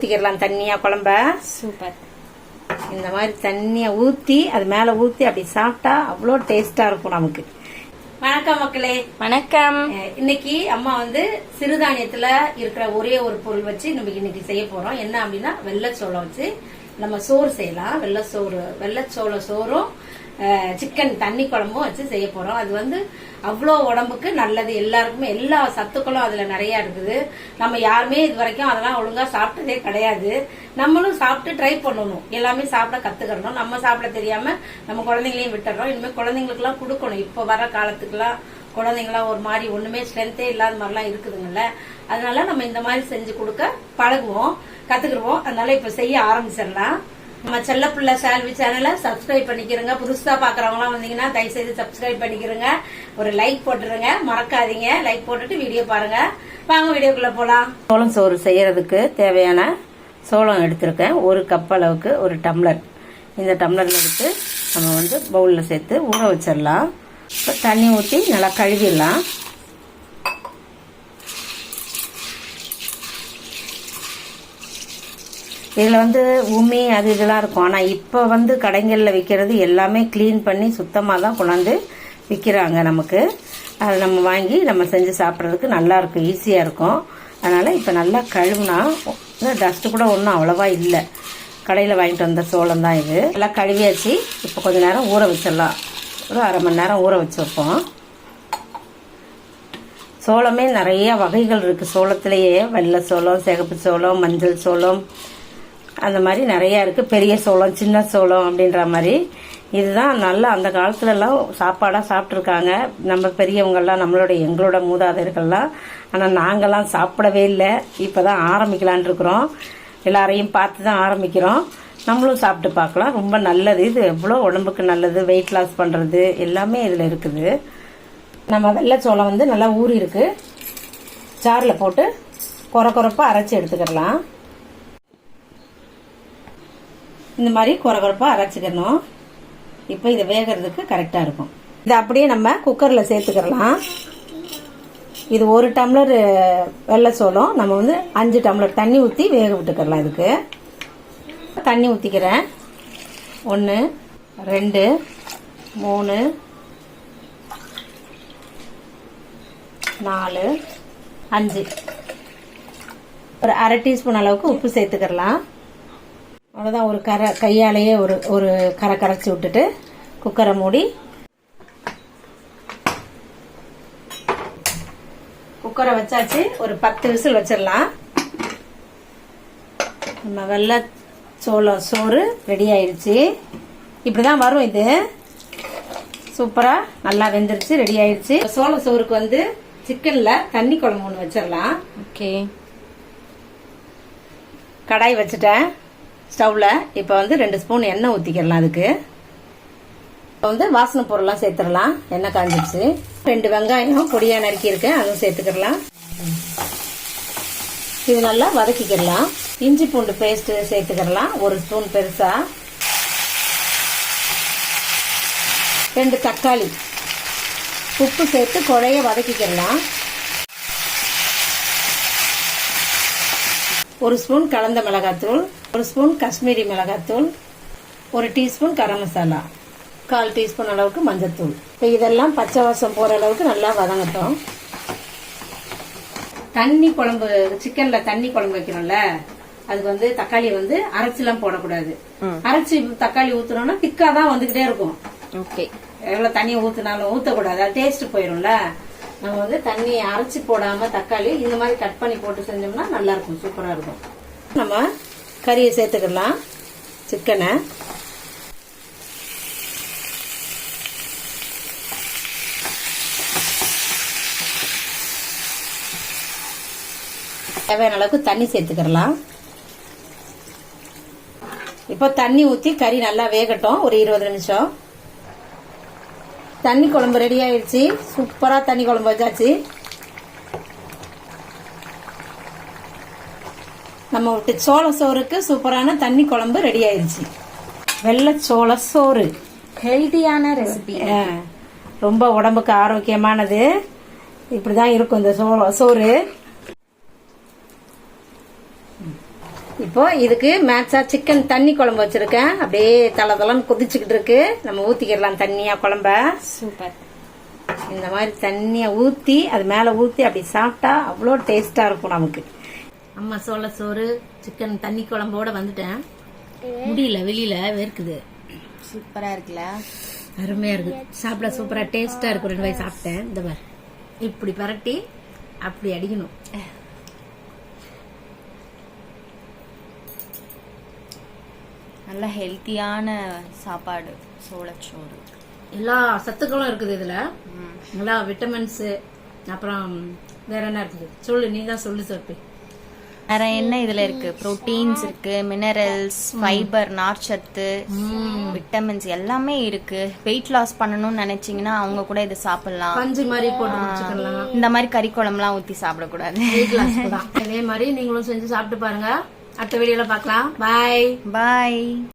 ஊற்றிக்கிடலாம் தண்ணியா குழம்ப. சூப்பர். இந்த மாதிரி தண்ணியை ஊற்றி அது மேலே ஊற்றி அப்படி சாப்பிட்டா அவ்வளோ டேஸ்ட்டாக இருக்கும் நமக்கு. வணக்கம் மக்களே. வணக்கம். இன்னைக்கு அம்மா வந்து சிறுதானியத்துல இருக்கிற ஒரே ஒரு பொருள் வச்சு நம்ம இன்னைக்கு செய்ய போறோம். என்ன அப்படின்னா வெள்ளச்சோளம் வச்சு நம்ம சோறு செய்யலாம். வெள்ளச்சோறு வெள்ளச்சோள சோறும் சிக்கன் தண்ணி குழம்பும் வச்சு செய்ய போறோம். அது வந்து அவ்வளோ உடம்புக்கு நல்லது. எல்லாருக்குமே எல்லா சத்துக்களும் அதில் நிறையா இருக்குது. நம்ம யாருமே இது வரைக்கும் அதெல்லாம் ஒழுங்காக சாப்பிட்டதே கிடையாது. நம்மளும் சாப்பிட்டு ட்ரை பண்ணணும். எல்லாமே சாப்பிட கத்துக்கிறணும். நம்ம சாப்பிட தெரியாமல் நம்ம குழந்தைங்களையும் விட்டுறோம் இனிமேல் குழந்தைங்களுக்குலாம் கொடுக்கணும். இப்போ வர காலத்துக்குலாம் குழந்தைங்களாம் ஒரு மாதிரி ஒன்றுமே ஸ்ட்ரென்த்தே இல்லாத மாதிரிலாம் இருக்குதுங்கல்ல. அதனால நம்ம இந்த மாதிரி செஞ்சு கொடுக்க பழகுவோம் கற்றுக்குருவோம் அதனால இப்போ செய்ய ஆரம்பிச்சிடலாம். நம்ம செல்லப்பிள்ளை சேல்வி சேனலை சப்ஸ்கிரைப் பண்ணிக்கிறோங்க. புதுசா பாக்குறவங்களாம் வந்தீங்கன்னா தயவுசெய்து சப்ஸ்கிரைப் பண்ணிக்கிறோங்க. ஒரு லைக் போட்டுருங்க. மறக்காதீங்க. லைக் போட்டுட்டு வீடியோ பாருங்க. வாங்க வீடியோக்குள்ள போலாம். சோளம் சோறு செய்யறதுக்கு தேவையான சோளம் எடுத்திருக்கேன். ஒரு கப் அளவுக்கு ஒரு டம்ளர் இந்த டம்ளர்ல எடுத்து நம்ம வந்து பவுலில் சேர்த்து ஊற வச்சிடலாம். இப்போ தண்ணி ஊற்றி நல்லா கழுவிடலாம். இதில் வந்து உமி அது இதெல்லாம் இருக்கும். ஆனால் இப்போ வந்து கடைகளில் விற்கிறது எல்லாமே க்ளீன் பண்ணி சுத்தமாக தான் கொண்டாந்து விற்கிறாங்க நமக்கு. அதை நம்ம வாங்கி நம்ம செஞ்சு சாப்பிட்றதுக்கு நல்லாயிருக்கும் ஈஸியாக இருக்கும். அதனால் இப்போ நல்லா கழுவுனா டஸ்ட்டு கூட ஒன்றும் அவ்வளோவா இல்லை. கடையில் வாங்கிட்டு வந்த சோளம் தான் இது. நல்லா கழுவியாச்சு. இப்போ கொஞ்சம் நேரம் ஊற வச்சிடலாம். ஒரு அரை மணி நேரம் ஊற வச்சு வைப்போம் சோளமே நிறைய வகைகள் இருக்குது சோளத்திலேயே வெள்ளை சோளம் சிகப்பு சோளம் மஞ்சள் சோளம் அந்த மாதிரி நிறையா இருக்குது பெரிய சோளம் சின்ன சோளம் அப்படின்ற மாதிரி. இதுதான் நல்லா அந்த காலத்துலலாம் சாப்பாடாக சாப்பிட்ருக்காங்க நம்ம பெரியவங்கள்லாம் நம்மளோட எங்களோட மூதாதையர்கள்லாம். ஆனால் நாங்கள்லாம் சாப்பிடவே இல்லை. இப்போ தான் ஆரம்பிக்கலான் இருக்கிறோம். எல்லாரையும் பார்த்து தான் ஆரம்பிக்கிறோம். நம்மளும் சாப்பிட்டு பார்க்கலாம். ரொம்ப நல்லது. இது எவ்வளோ உடம்புக்கு நல்லது வெயிட் லாஸ் பண்ணுறது எல்லாமே இதில் இருக்குது. நம்ம வெள்ளைச்சோளம் வந்து நல்லா ஊறி இருக்கு ஜாரில் போட்டு குறை குறைப்பாக அரைச்சி எடுத்துக்கிடலாம். இந்த மாதிரி குறகுறப்பாக அரைச்சிக்கணும். இப்போ இது வேகிறதுக்கு கரெக்டாக இருக்கும். இதை அப்படியே நம்ம குக்கரில் சேர்த்துக்கிடலாம் இது ஒரு டம்ளர் வெள்ளை சோளம். நம்ம வந்து அஞ்சு டம்ளர் தண்ணி ஊற்றி வேக விட்டுக்கிடலாம் இதுக்கு. தண்ணி ஊற்றிக்கிறேன் ஒன்று ரெண்டு மூணு நாலு அஞ்சு. ஒரு அரை டீஸ்பூன் அளவுக்கு உப்பு சேர்த்துக்கிடலாம் அவ்வளோதான் ஒரு கரை கையாலேயே ஒரு ஒரு கரை கரைச்சி விட்டுட்டு குக்கரை மூடி குக்கரை வச்சாச்சு. ஒரு பத்து விசில் வச்சிடலாம். நம்ம வெள்ளை சோளம் சோறு ரெடி ஆயிடுச்சு. இப்படிதான் வரும் இது. சூப்பரா நல்லா வெந்துருச்சு ரெடி ஆயிடுச்சு. சோள சோறுக்கு வந்து சிக்கன்ல தண்ணி குழம்பு ஒன்று வச்சிடலாம். ஓகே கடாய் வச்சுட்டேன். ஸ்டவ்வில் இப்போ வந்து ரெண்டு ஸ்பூன் எண்ணெய் ஊற்றிக்கிடலாம் அதுக்கு. இப்போ வந்து வாசனை பொருள்லாம் சேர்த்துடலாம். எண்ணெய் காஞ்சிடுச்சு ரெண்டு வெங்காயம் பொடியாக நறுக்கியிருக்கேன் அதுவும் சேர்த்துக்கிடலாம். இது நல்லா வதக்கிக்கிடலாம். இஞ்சி பூண்டு பேஸ்ட்டு சேர்த்துக்கிடலாம். ஒரு ஸ்பூன் பெருசாக ரெண்டு தக்காளி. உப்பு சேர்த்து குழைய வதக்கிக்கிடலாம். ஒரு ஸ்பூன் கலந்த மிளகாத்தூள். ஒரு ஸ்பூன் காஷ்மீரி மிளகாத்தூள் ஒரு டீஸ்பூன் கரம் மசாலா கால் டீஸ்பூன் அளவுக்கு மஞ்சத்தூள். இப்போ இதெல்லாம் பச்சை வாசம் போற அளவுக்கு நல்லா வதங்கட்டும். தண்ணி குழம்பு சிக்கன்ல தண்ணி குழம்பு வைக்கிறோம்ல அதுக்கு வந்து தக்காளி வந்து அரைச்சிலாம் போடக்கூடாது. அரைச்சி தக்காளி ஊத்துனோம்னா திக்கா தான் வந்துகிட்டே இருக்கும். ஓகே. எவ்வளவு தண்ணி ஊத்துனாலும் ஊத்தக்கூடாது. அது டேஸ்ட் போயிரும்ல. நம்ம வந்து தண்ணி அரைச்சி போடாம தக்காளி இந்த மாதிரி கட் பண்ணி போட்டு செஞ்சோம்னா நல்லா இருக்கும். சூப்பரா இருக்கும். நம்ம கறியை சேர்த்துக்கலாம். சிக்கனை. தேவையான அளவுக்கு தண்ணி சேர்த்துக்கிடலாம் இப்போ தண்ணி ஊற்றி கறி நல்லா வேகட்டும். ஒரு இருபது நிமிஷம். தண்ணி குழம்பு ரெடி ஆயிடுச்சு. சூப்பராக தண்ணி குழம்பு வச்சாச்சு. நம்ம விட்டு சோள சோறுக்கு சூப்பரான தண்ணி குழம்பு ரெடி ஆயிடுச்சு வெள்ளை சோள சோறு. ஹெல்தியான ரெசிபி ரொம்ப உடம்புக்கு ஆரோக்கியமானது. இப்படிதான் இருக்கும் இந்த சோள சோறு. இப்போ இதுக்கு மேட்சா சிக்கன் தண்ணி குழம்பு வச்சிருக்கேன். அப்படியே தலை தலைன்னு கொதிச்சுக்கிட்டு இருக்கு. நம்ம ஊத்திக்கிடலாம் தண்ணியா குழம்ப. சூப்பர் இந்த மாதிரி தண்ணியை ஊத்தி அது மேல ஊத்தி அப்படி சாப்பிட்டா அவ்வளோ டேஸ்டா இருக்கும் நமக்கு. அம்மா சோள சோறு சிக்கன் தண்ணி குழம்போட வந்துட்டேன். முடியல வெளியில வேர்க்குது. சூப்பரா இருக்குல்ல? அருமையா இருக்கு. சாப்பிட சூப்பரா டேஸ்டா இருக்கும் ரெண்டு வாய் சாப்பிட்டேன். இந்த மாதிரி இப்படி பரட்டி அப்படி அடிக்கணும். நல்ல ஹெல்த்தியான சாப்பாடு சோளச்சோறு எல்லா சத்துக்களும் இருக்குது இதுல. எல்லா விட்டமின்ஸ் அப்புறம் வேற என்ன இருக்குது? சொல்லு நீ தான் சொல்லு சொல்லு வேற என்ன இதுல இருக்கு? புரோட்டீன்ஸ் இருக்கு மினரல்ஸ் ஃபைபர் நார்ச்சத்து விட்டமின்ஸ் எல்லாமே இருக்கு. வெயிட் லாஸ் பண்ணணும்னு நினைச்சீங்கன்னா அவங்க கூட இது சாப்பிடலாம். பஞ்சு மாதிரி போட்டு இந்த மாதிரி கறி குழம்புலாம் ஊத்தி சாப்பிடக்கூடாது. இதே மாதிரி நீங்களும் செஞ்சு சாப்பிட்டு பாருங்க. அடுத்த வீடியோல பார்க்கலாம். பாய் பாய்